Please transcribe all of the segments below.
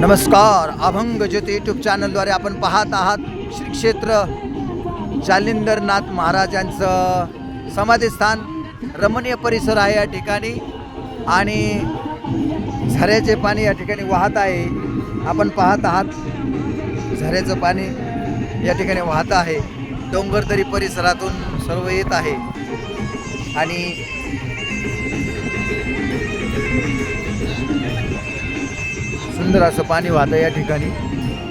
नमस्कार अभंग ज्योती यूट्यूब चॅनलद्वारे आपण पाहत आहात श्री क्षेत्र जालिंदरनाथ महाराजांचं समाधीस्थान. रमणीय परिसर आहे या ठिकाणी आणि झऱ्याचे पाणी या ठिकाणी वाहत आहे. आपण पाहत आहात झऱ्याचं पाणी या ठिकाणी वाहत आहे. डोंगरदरी परिसरातून सर्व येत आहे. आणि सुंदर असं पाणी वाहतं या ठिकाणी.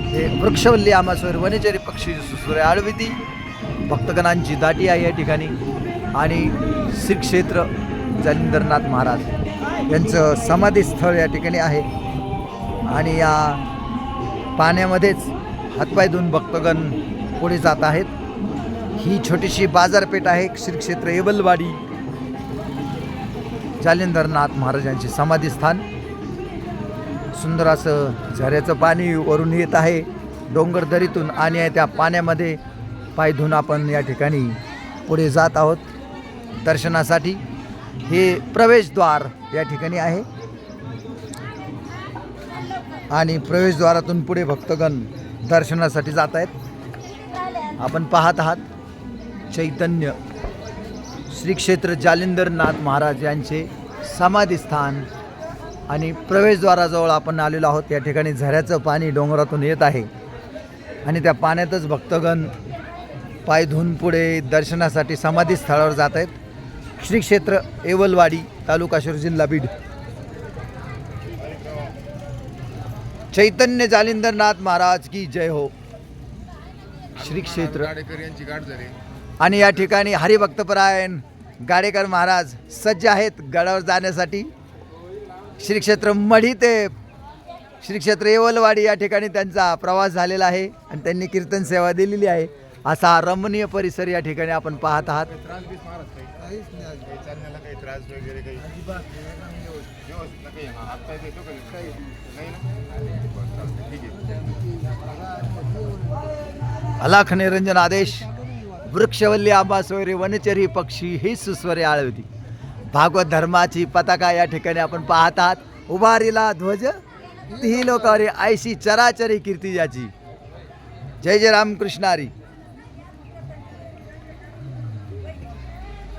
हे वृक्षवल्ली आमासवर वनचरी पक्षी सुसुरे आळविती भक्तगणांची दाटी आहे या ठिकाणी. आणि श्री क्षेत्र जालिंदरनाथ महाराज यांचं समाधीस्थळ या ठिकाणी आहे. आणि या पाण्यामध्येच हातपाय धुवून भक्तगण पुढे जात आहेत. ही छोटीशी बाजारपेठ आहे श्री क्षेत्र एवलवाडी जालिंदरनाथ महाराजांचे समाधीस्थान. सुंदर असं झऱ्याचं पाणी वरून येत आहे. डोंगर दरीतून आणि त्या पाण्यामध्ये. पाय धुवून आपण या ठिकाणी पुढे जात आहोत. दर्शनासाठी हे प्रवेशद्वार या ठिकाणी आहे. आणि प्रवेशद्वारातून पुढे भक्तगण दर्शनासाठी जात आहेत. आपण पाहत आहात चैतन्य. श्री क्षेत्र जालिंदरनाथ महाराज यांचे समाधीस्थान आणि प्रवेशद्वाराजवळ आपण आलेलो आहोत. या ठिकाणी झऱ्याचं पाणी डोंगरातून येत आहे. आणि त्या पाण्यातच भक्तगण पाय धुवून पुढे दर्शनासाठी समाधी स्थळावर जात आहेत. श्री क्षेत्र एवलवाडी तालुका शिरूर जिल्हा बीड. चैतन्य जालिंदरनाथ महाराज की जय हो. श्री क्षेत्र. आणि या ठिकाणी हरिभक्तपरायण गाडेकर महाराज सज्ज आहेत गडावर जाण्यासाठी. श्री क्षेत्र मढी ते श्री क्षेत्र येवलवाडी या ठिकाणी त्यांचा प्रवास झालेला आहे आणि त्यांनी कीर्तन सेवा दिलेली आहे. असा रमणीय परिसर या ठिकाणी आपण पाहत आहात. अलाख निरंजन आदेश. वृक्षवल्ली आंबा सोयरे वनचरी पक्षी ही सुस्वरे आळवती भागवत धर्माची पताका या ठिकाणी आपण पाहत आहात. उभारीला ध्वज ती लोकावरी आयशी चराचरी कीर्ती याची जय जय रामकृष्णारी.